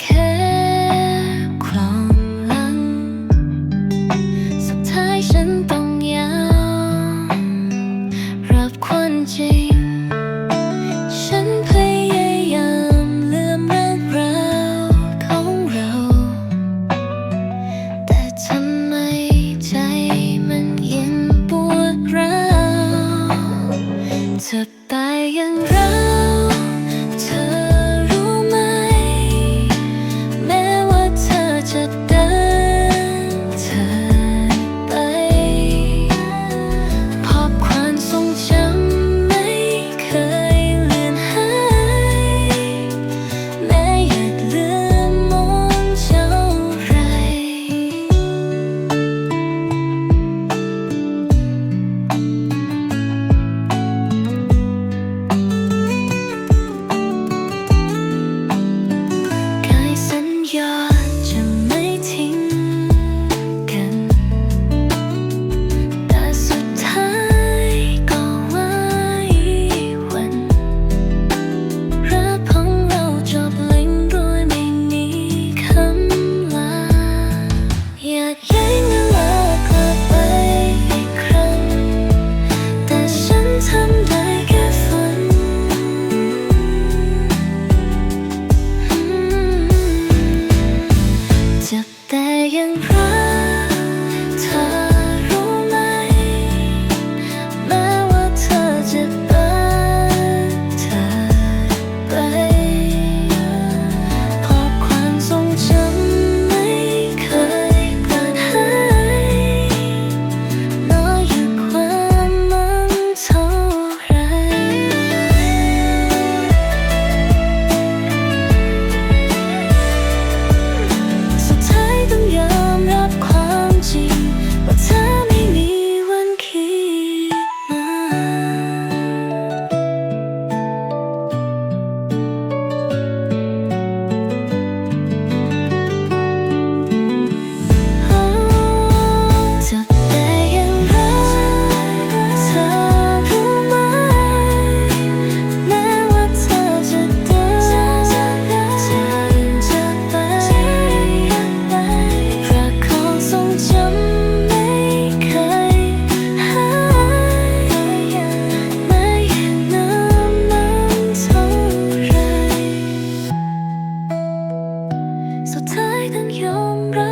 แค่คลองลัง สุดท้ายฉันต้องยอรับความจริง ฉันพยายามเลือมเรื่องราวของเรา แต่ทำไมใจมันยังปวดร้าวเธอ สุดท้ายต้องยอมรับ